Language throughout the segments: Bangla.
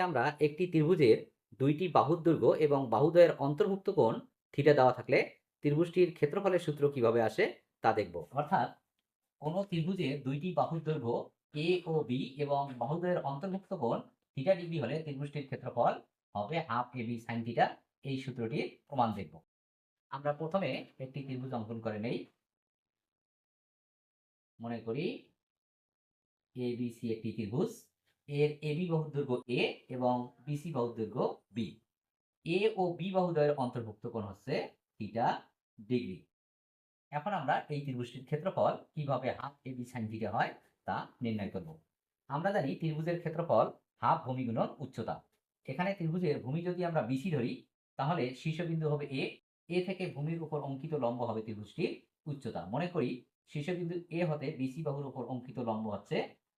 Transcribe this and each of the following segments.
আমরা একটি ত্রিভুজের দুইটি বাহুর দৈর্ঘ্য এবং বাহুদ্বয়ের অন্তর্ভুক্ত কোণ থিটা দেওয়া থাকলে ত্রিভুজটির ক্ষেত্রফলের সূত্র কীভাবে আসে তা দেখব। অর্থাৎ কোন ত্রিভুজের দুইটি বাহুর দৈর্ঘ্য এ ও বি এবং বাহুদ্বয়ের অন্তর্ভুক্ত কোণ থিটা ডিগ্রি হলে ত্রিভুজটির ক্ষেত্রফল হবে half A B sine theta এই সূত্রটির প্রমাণ দেখব। আমরা প্রথমে একটি ত্রিভুজ অঙ্কন করে নেই। মনে করি এ বি সি একটি ত্রিভুজ। এর এবি বাহুর দৈর্ঘ্য এ এবং বিসি বাহুর দৈর্ঘ্য বি। এ ও বি বাহুদ্বয়ের অন্তর্ভুক্ত কোণ হচ্ছে থিটা ডিগ্রি। এখন আমরা এই ত্রিভুজটির ক্ষেত্রফল কীভাবে half A B sine theta হয় তা নির্ণয় করব। আমরা জানি ত্রিভুজের ক্ষেত্রফল হাফ ভূমি গুণন উচ্চতা। এখানে ত্রিভুজের ভূমি যদি আমরা বিসি ধরি, তাহলে শীর্ষবিন্দু হবে এ এ থেকে ভূমির উপর অঙ্কিত লম্ব হবে ত্রিভুজটির উচ্চতা। মনে করি শীর্ষবিন্দু এ হতে বিসি বাহুর উপর অঙ্কিত লম্ব হচ্ছে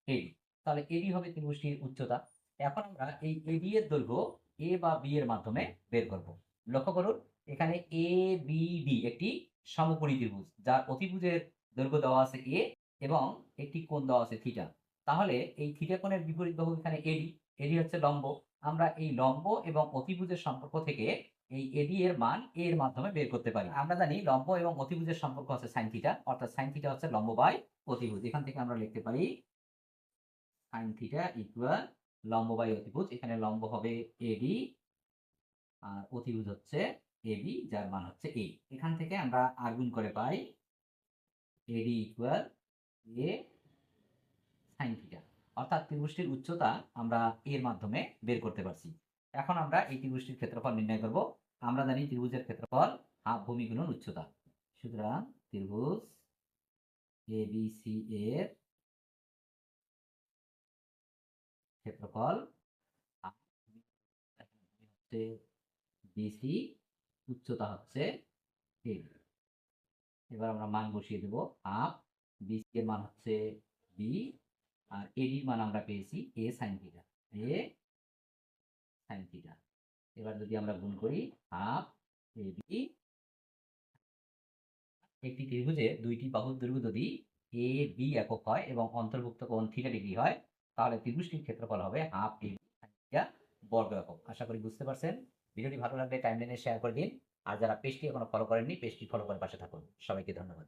এডি তাহলে এডি হবে ত্রিভুজটির উচ্চতা। এখন আমরা এই এডি এর দৈর্ঘ্য এ বা বি এর মাধ্যমে বের করব। লক্ষ্য করুন, এখানে এ বি ডি একটি সমকোণী ত্রিভুজ, যার অতিভুজের দৈর্ঘ্য দেওয়া আছে এ এবং একটি কোণ দেওয়া আছে থিটা তাহলে এই থিটা কোণের বিপরীত বাহু এখানে এডি এডি হচ্ছে লম্ব। আমরা এই লম্ব এবং অতিভুজের সম্পর্ক থেকে এই এডি এর মান এ এর মাধ্যমে বের করতে পারি। আমরা জানি লম্ব এবং অতিভুজের সম্পর্ক হচ্ছে সাইন থিটা অর্থাৎ সাইন থিটা হচ্ছে লম্ব বাই অতিভুজ। এখান থেকে আমরা লিখতে পারি সাইন থিটা ইকুয়াল লম্ব বাই অতিভুজ। এখানে লম্ব হবে এডি আর অতিভুজ হচ্ছে এবি যার মান হচ্ছে এ এখান থেকে আমরা আর গুণ করে পাই AD equal A sine theta অর্থাৎ ত্রিভুজটির উচ্চতা আমরা এর মাধ্যমে বের করতে পারছি। এখন আমরা এই ত্রিভুজটির ক্ষেত্রফল নির্ণয় করব। আমরা জানি ত্রিভুজের ক্ষেত্রফল হাফ ভূমি গুণন উচ্চতা। সুতরাং ত্রিভুজ এ বি সি এর ক্ষেত্রফল হচ্ছে বিসি উচ্চতা হচ্ছে এ এবার আমরা মান বসিয়ে দেব হাফ বিসি এর মান হচ্ছে বি আর এডির মান আমরা পেয়েছি A sine theta A sine theta এবার যদি আমরা গুণ করি হাফ এ বি একটি ত্রিভুজের দুইটি বাহুর দৈর্ঘ্য যদি এ বি একক হয় এবং অন্তর্ভুক্ত কোণ থিটা ডিগ্রি হয় তাহলে ত্রিভুজটির ক্ষেত্রফল হবে হাফ এ বর্গ একক। আশা করি বুঝতে পারছেন? ভিডিওটি ভালো লাগলে টাইমলাইনে শেয়ার করে দিন। আর যারা পেজটি এখনও ফলো করেননি পেজটি ফলো করে পাশে থাকুন। সবাইকে ধন্যবাদ।